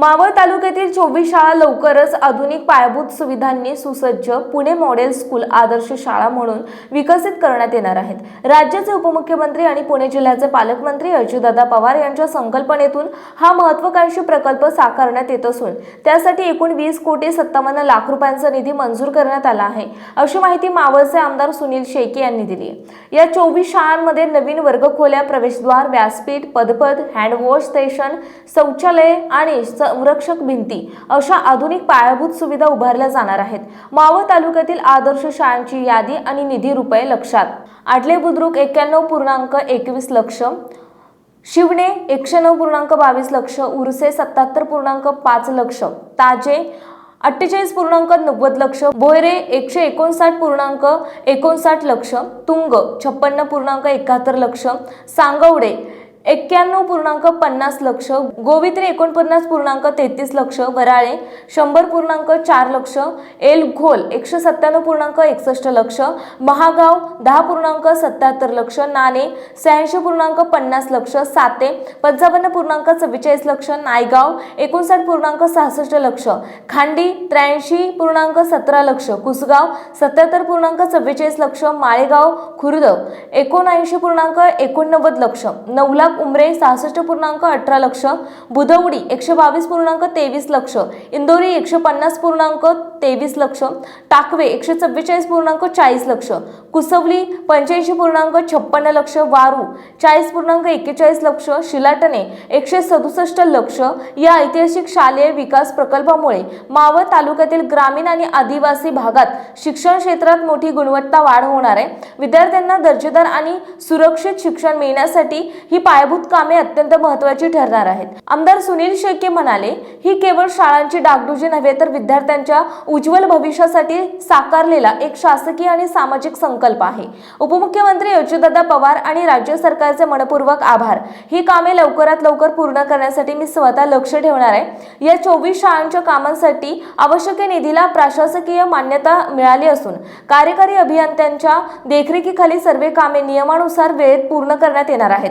मावळ तालुक्यातील चोवीस शाळा लवकरच आधुनिक पायाभूत सुविधांनी सुसज्ज पुणे मॉडेल स्कूल आदर्श शाळा म्हणून विकसित करण्यात येणार आहेत. राज्याचे उपमुख्यमंत्री आणि पुणे जिल्ह्याचे पालकमंत्री अजितदादा पवार यांच्या संकल्पनेतून हा महत्वाकांक्षी प्रकल्प साकारण्यात येत असून त्यासाठी एकूण वीस कोटी सत्तावन्न लाख रुपयांचा निधी मंजूर करण्यात आला आहे अशी माहिती मावळचे आमदार सुनील शेके यांनी दिली या चोवीस शाळांमध्ये नवीन वर्गखोल्या प्रवेशद्वार व्यासपीठ पदपद हँडवॉश स्टेशन शौचालय आणि संरक्षक भिंती अशा आधुनिक पायाभूत सुविधा उभारल्या जाणार आहेत. मावळ तालुक्यातील आदर्श शाळांची यादी आणि निधी रुपये लक्षात. आटले बुद्रुक एक्क्याण्णव पूर्णांक एकवीस लक्ष शिवणे एकशे नऊ पूर्णांक बावीस लक्ष उर्से सत्याहत्तर पूर्णांक पाच लक्ष ताजे अठ्ठेचाळीस पूर्णांक नव्वद लक्ष बोयरे एकशे एकोणसाठ पूर्णांक एकोणसाठ लक्ष तुंग छप्पन्न पूर्णांक एकाहत्तर लक्ष सांगवडे एक्क्याण्णव पूर्णांक पन्नास लक्ष गोवित्री एकोणपन्नास पूर्णांक तेहतीस लक्ष वराळे शंभर पूर्णांक चार लक्ष एल घोल एकशे सत्त्याण्णव पूर्णांक एकसष्ट लक्ष महागाव दहा पूर्णांक सत्याहत्तर लक्ष नाणे शहाऐंशी पूर्णांक पन्नास लक्ष साते पंचावन्न पूर्णांक चव्वेचाळीस लक्ष नायगाव एकोणसाठ पूर्णांक सहासष्ट लक्ष खांडी त्र्याऐंशी पूर्णांक सतरा लक्ष कुसगाव सत्याहत्तर पूर्णांक चव्वेचाळीस लक्ष माळेगाव खुर्द एकोणऐंशी पूर्णांक एकोणनव्वद लक्ष नऊ लाख उमरे सहासष्ट पूर्णांक अठरा लक्ष बुधवडी एकशे बावीस पूर्णांक तेवीस लक्ष इंदोरी एकशे पन्नास पूर्णांक तेवीस लक्ष टाकवे एकशे चव्वेचाळीस पूर्णांक चाळीस लक्ष कुसवली पंच्याऐंशी पूर्णांक छप्पन्न लक्ष वारू चाळीस पूर्णांक एक्केचाळीस लक्ष शिलाटणे एकशे सदुसष्ट लक्ष या ऐतिहासिक शालेय विकास प्रकल्पामुळे मावळ तालुक्यातील ग्रामीण आणि आदिवासी भागात शिक्षण क्षेत्रात मोठी गुणवत्ता वाढ होणार आहे. विद्यार्थ्यांना दर्जेदार आणि सुरक्षित शिक्षण मिळण्यासाठी ही पायाभूत कामे अत्यंत महत्वाची ठरणार आहेत. आमदार सुनील शेके म्हणाले ही केवळ शाळांची डागडुजी नव्हे तर विद्यार्थ्यांच्या उज्ज्वल भविष्यासाठी साकारलेला एक शासकीय आणि सामाजिक संकल्प आहे. उपमुख्यमंत्री अजितदादा पवार आणि राज्य सरकारचे मनपूर्वक आभार. ही कामे लवकरात लवकर पूर्ण करण्यासाठी मी स्वतः लक्ष ठेवणार आहे. या चोवीस शाळांच्या कामांसाठी आवश्यक निधीला प्रशासकीय मान्यता मिळाली असून कार्यकारी अभियंत्यांच्या देखरेखीखाली सर्व कामे नियमानुसार वेळेत पूर्ण करण्यात येणार आहेत.